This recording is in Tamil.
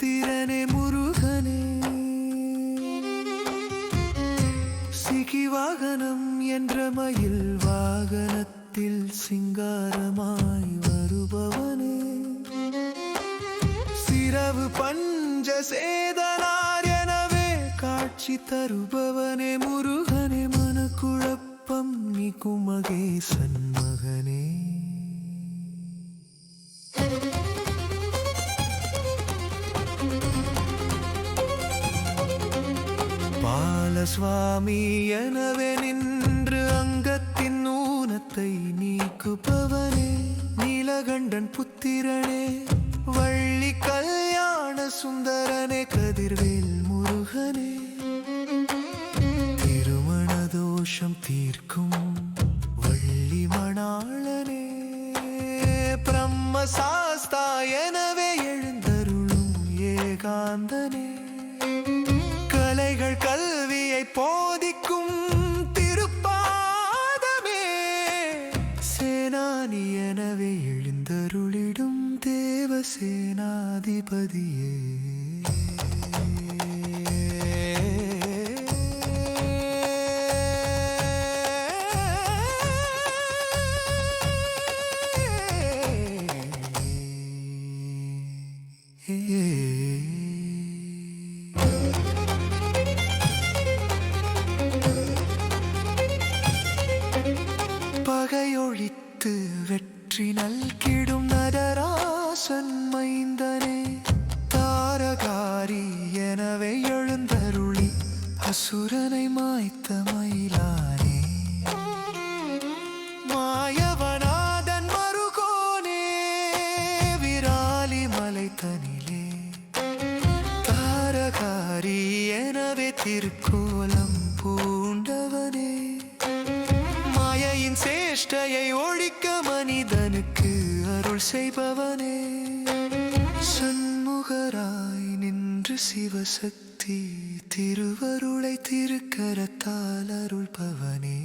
பரிசாக்கும் முருகனே. சிகி வாகனம் என்ற மயில் வாகனத்தில் சிங்காரமாய் வருபவனே. சிரவு பஞ்ச சேதனார் எனவே காட்சி தருபவனே முருகனே. மனக்குழப்பம் நீ குமகேசன். பாலசுவாமி எனவே நின்று அங்கத்தின் ஊனத்தை நீக்குபவனே நீலகண்டன் புத்திரனே. வள்ளி கல்யாண சுந்தரனே கதிர்வேல் முருகனே. திருமண தோஷம் தீர்க்கும் வள்ளி மணாளனே. பிரம்ம சாஸ்தா எனவே எழுந்தருளும் ஏகாந்தனே. போதிக்கும் திருப்பாதமே சேனானி எனவே எழுந்தருளிடும் தேவ சேனாதிபதியே Yeah. பகையொழித்து வெற்றி நல்கிடும் நடராசன் மைந்தனே. தாரகாரி எனவே எழுந்தருளி அசுரனை மாய்த்த மயிலானே. மாயவனாதன் மருகோனே விராலி மலை தனிலே தாரகாரி எனவே திருக்கோலம் சேஷ்டையை ஒழிக்க மனிதனுக்கு அருள் செய்பவனே. சண்முகராய் நின்று சிவசக்தி திருவருளை திருக்கரத்தால் அருள்பவனே.